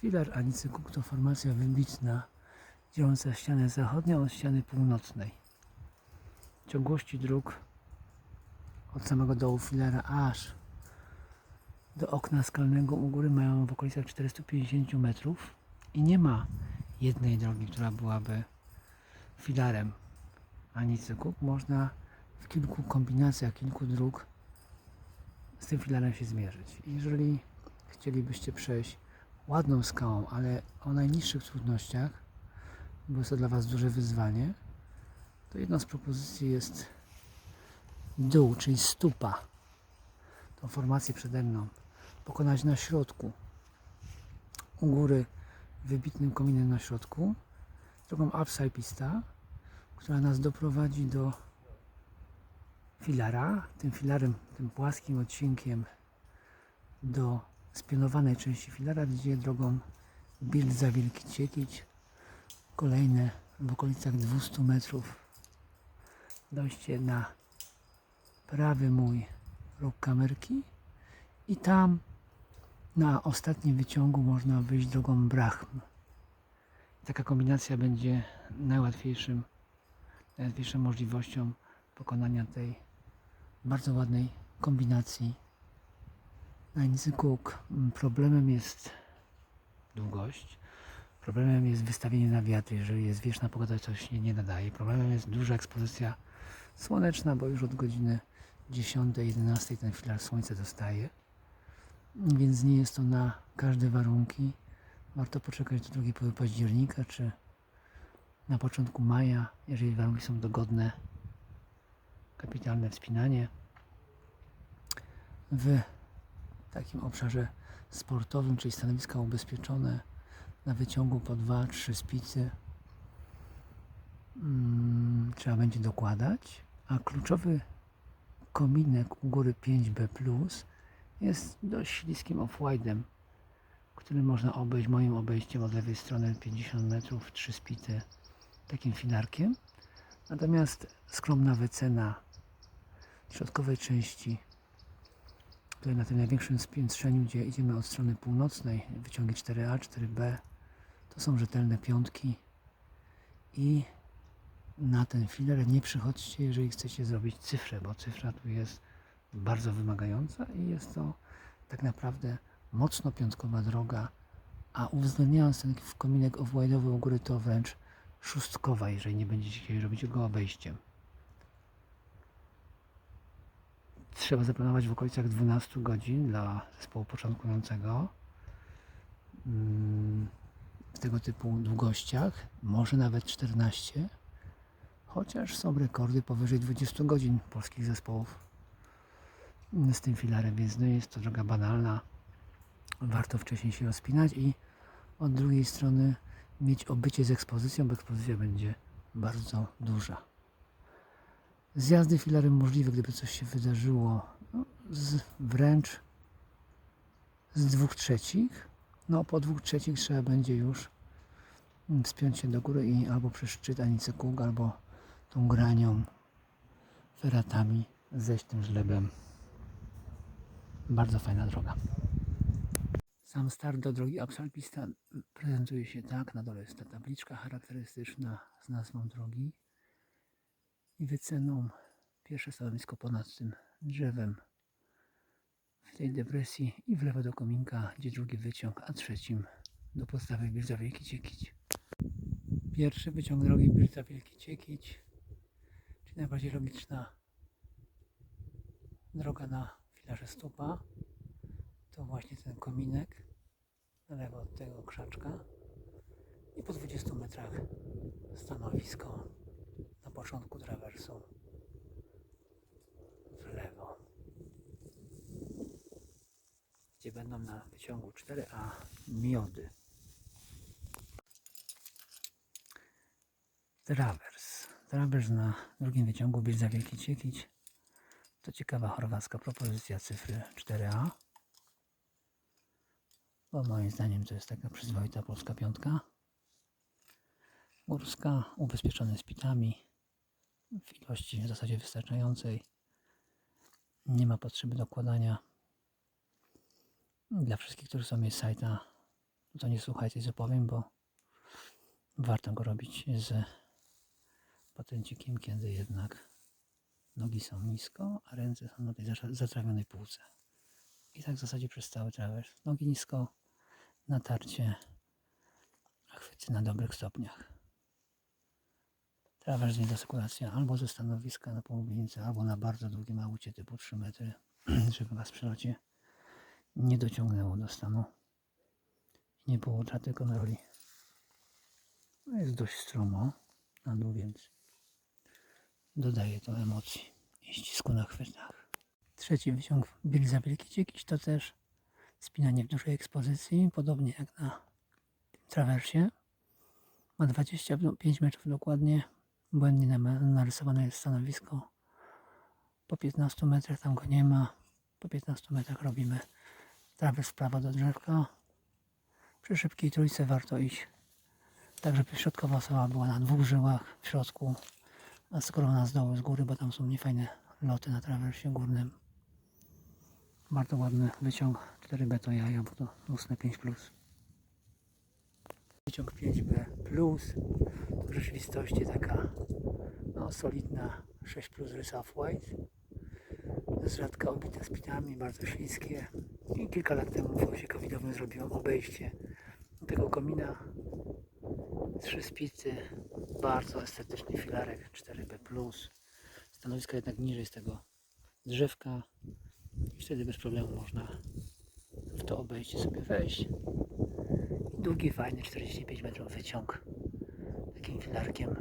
Filar Anicy Kuk to formacja wybitna, dzieląca ścianę zachodnią od ściany północnej. Ciągłości dróg od samego dołu filara aż do okna skalnego u góry mają w okolicach 450 metrów i nie ma jednej drogi, która byłaby filarem Anicy Kuk. Można w kilku kombinacjach, kilku dróg z tym filarem się zmierzyć. Jeżeli chcielibyście przejść ładną skałą, ale o najniższych trudnościach, bo jest to dla Was duże wyzwanie, to jedną z propozycji jest dół, czyli stupa. Tą formację przede mną pokonać na środku. U góry wybitnym kominem na środku, drogą upside pista, która nas doprowadzi do filara, tym filarem, tym płaskim odcinkiem do spionowanej części filara, gdzie drogą Bild za Wielki Ciekić, kolejne w okolicach 200 metrów dojście na prawy mój róg kamerki i tam na ostatnim wyciągu można wyjść drogą Brachm. Taka kombinacja będzie najłatwiejszym, najłatwiejszą możliwością pokonania tej bardzo ładnej kombinacji na. Mm, Problemem jest długość. Problemem jest wystawienie na wiatr. Jeżeli jest wieczna pogoda, to się nie nadaje. Problemem jest duża ekspozycja słoneczna, bo już od godziny 10-11 ten filar słońca dostaje. Więc nie jest to na każde warunki. Warto poczekać do drugiej połowy października, czy na początku maja, jeżeli warunki są dogodne. Kapitalne wspinanie w takim obszarze sportowym, czyli stanowiska ubezpieczone na wyciągu po 2-3 spicy mm, trzeba będzie dokładać, a kluczowy kominek u góry 5B+, jest dość śliskim off-wide'em, który można obejść moim obejściem od lewej strony 50 metrów, 3 spity takim filarkiem. Natomiast skromna wycena środkowej części tutaj na tym największym spiętrzeniu, gdzie idziemy od strony północnej, wyciągi 4A, 4B, to są rzetelne piątki i na ten filar nie przychodźcie, jeżeli chcecie zrobić cyfrę, bo cyfra tu jest bardzo wymagająca i jest to tak naprawdę mocno piątkowa droga, a uwzględniając ten kominek off-wide'owy u góry, to wręcz szóstkowa, jeżeli nie będziecie chcieli robić go obejściem. Trzeba zaplanować w okolicach 12 godzin dla zespołu początkującego Mm, w tego typu długościach, może nawet 14, chociaż są rekordy powyżej 20 godzin polskich zespołów mm, z tym filarem, więc nie jest to droga banalna. Warto wcześniej się rozpinać i od drugiej strony mieć obycie z ekspozycją, bo ekspozycja będzie bardzo duża. Zjazdy filarem możliwe, gdyby coś się wydarzyło, no, z, wręcz z dwóch trzecich. No po dwóch trzecich trzeba będzie już mm, wspiąć się do góry i albo przez szczyt Anicy Kug, albo tą granią, feratami zejść tym żlebem. Bardzo fajna droga. Sam start do drogi Absolpista prezentuje się tak. Na dole jest ta tabliczka charakterystyczna z nazwą drogi i wyceną pierwsze stanowisko ponad tym drzewem. W tej depresji i w lewo do kominka, gdzie drugi wyciąg, a trzecim do podstawy Birza Wielki Ciekić. Pierwszy wyciąg drogi Birza Wielki Ciekić, czyli najbardziej logiczna droga na filarze stupa, to właśnie ten kominek na lewo od tego krzaczka. I po 20 metrach stanowisko początku trawersu w lewo, gdzie będą na wyciągu 4A miody. Trawers. Trawers na drugim wyciągu Birza Wielki Ciekić. To ciekawa chorwacka propozycja cyfry 4A. Bo moim zdaniem to jest taka przyzwoita polska piątka. Górska, ubezpieczone z pitami w ilości w zasadzie wystarczającej. Nie ma potrzeby dokładania. Dla wszystkich, którzy są z sajta to nie słuchajcie, co powiem, bo warto go robić z patencikiem, kiedy jednak nogi są nisko, a ręce są na tej zatrawionej półce. I tak w zasadzie przez cały trawers. Nogi nisko, natarcie, a chwyty na dobrych stopniach. Trawers nie dosekulacja albo ze stanowiska na połubieńce, albo na bardzo długim aucie typu 3 metry, żeby was przy locie nie dociągnęło do stanu nie było utraty kontroli. No jest dość stromo na dół, więc dodaje to emocji i ścisku na chwytach. Trzeci wyciąg Bill za wielki dziekiś to też spinanie w dużej ekspozycji, podobnie jak na tym trawersie. Ma 25 metrów dokładnie. Błędnie narysowane jest stanowisko. Po 15 metrach tam go nie ma. Po 15 metrach robimy trawers prawo do drzewka. Przy szybkiej trójce warto iść tak, żeby środkowa osoba była na dwóch żyłach w środku, a skrona z dołu, z góry, bo tam są niefajne loty na trawersie górnym. Bardzo ładny wyciąg 4B to jaja, bo to ustne 5+. Plus. Wyciąg 5B+, plus, to w rzeczywistości taka no, solidna 6 plus rysa off-white. Z rzadka obite spinami, bardzo śliskie. I kilka lat temu w osie covidowym zrobiłem obejście tego komina. Trzy spicy, bardzo estetyczny filarek 4B+. Stanowisko jednak niżej z tego drzewka i wtedy bez problemu można w to obejście sobie wejść. Długi, fajny, 45 metrów wyciąg takim filarkiem.